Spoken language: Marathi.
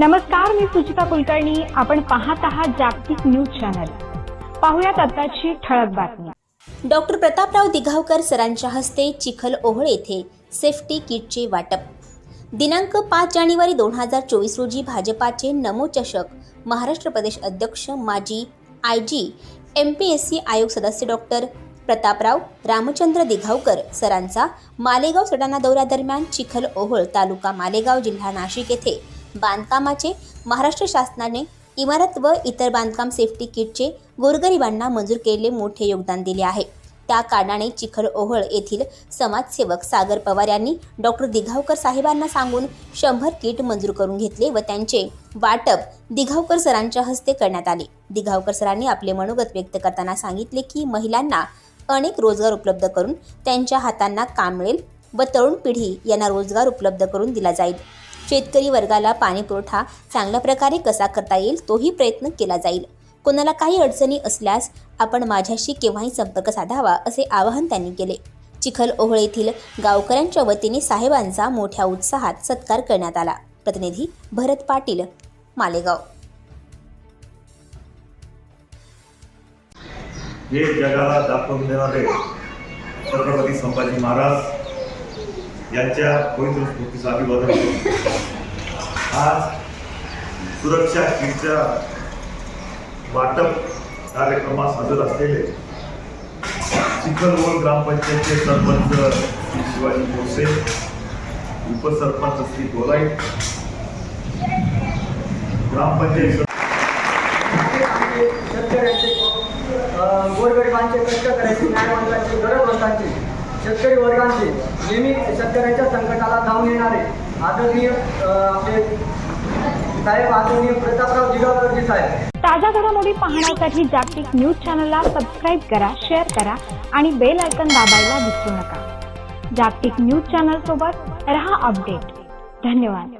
नमस्कार मी सुचिता कुलकर्णी. आपण पाहत आहात जागतिक न्यूज चॅनल. पाहुयात आताची ठळक बातमी. डॉक्टर प्रतापराव दिघावकर सरांच्या हस्ते चिखल ओहळ येथे सेफ्टी किटचे वाटप. दिनांक पाच जानेवारी दोन हजार चोवीस रोजी भाजपाचे नमो चषक महाराष्ट्र प्रदेश अध्यक्ष माजी I G M P S C आयोग सदस्य डॉक्टर प्रतापराव रामचंद्र दिघावकर सरांचा मालेगाव सटाणा दौऱ्यादरम्यान चिखल ओहोळ तालुका मालेगाव जिल्हा नाशिक येथे बांधकामाचे महाराष्ट्र शासनाने इमारत व इतर बांधकाम सेफ्टी किटचे गोरगरिबांना मंजूर केलेले मोठे योगदान दिले आहे. त्या कारणाने चिखल ओहळ येथील समाजसेवक सागर पवार यांनी डॉक्टर दिघावकर साहेबांना सांगून शंभर किट मंजूर करून घेतले व त्यांचे वाटप दिघावकर सरांच्या हस्ते करण्यात आले. दिघावकर सरांनी आपले मनोगत व्यक्त करताना सांगितले की महिलांना अनेक रोजगार उपलब्ध करून त्यांच्या हातांना काम मिळेल व तरुण पिढी यांना रोजगार उपलब्ध करून दिला जाईल. शेतकरी वर्गाला पाणीपुरवठा चांगल्या प्रकारे कसा करता येईल तोही प्रयत्न केला जाईल. कोणाला काही अडचणी असल्यास आपण माझ्याशी केव्हाही संपर्क साधावा असे आवाहन त्यांनी केले. चिखल ओहळ येथील गावकऱ्यांच्या वतीने साहेबांचा मोठ्या उत्साहात सत्कार करण्यात आला. प्रतिनिधी भरत पाटील मालेगाव. हे जगाला दाखवून देणारे छत्रपती संभाजी महाराज यांच्या पवित्र स्मृतीचं अभिवादन करतो. आज सुरक्षा किटच्या वाटप कार्यक्रमास हजर असलेले चिखलवड ग्रामपंचायतचे सरपंच श्री शिवाजी भोसे उपसरपंच श्री गोलाई ग्रामपंचायत शेतकऱ्यांचे गोरगरिबांचे कष्ट करायचे न्यायवंतांचे गरजवंतांचे शेतकरी वर्गांचे नेहमी शेतकऱ्यांच्या संकटाला धावून येणारे आदरणीय आपले साहेब आदरणीय प्रतापराव जिगावकरजी साहेब. ताज्या घडामोडी पाहण्यासाठी जागतिक न्यूज चॅनलला सबस्क्राईब करा शेअर करा आणि बेल आयकन दाबायला विसरू नका. जागतिक न्यूज चॅनल सोबत रहा अपडेट. धन्यवाद.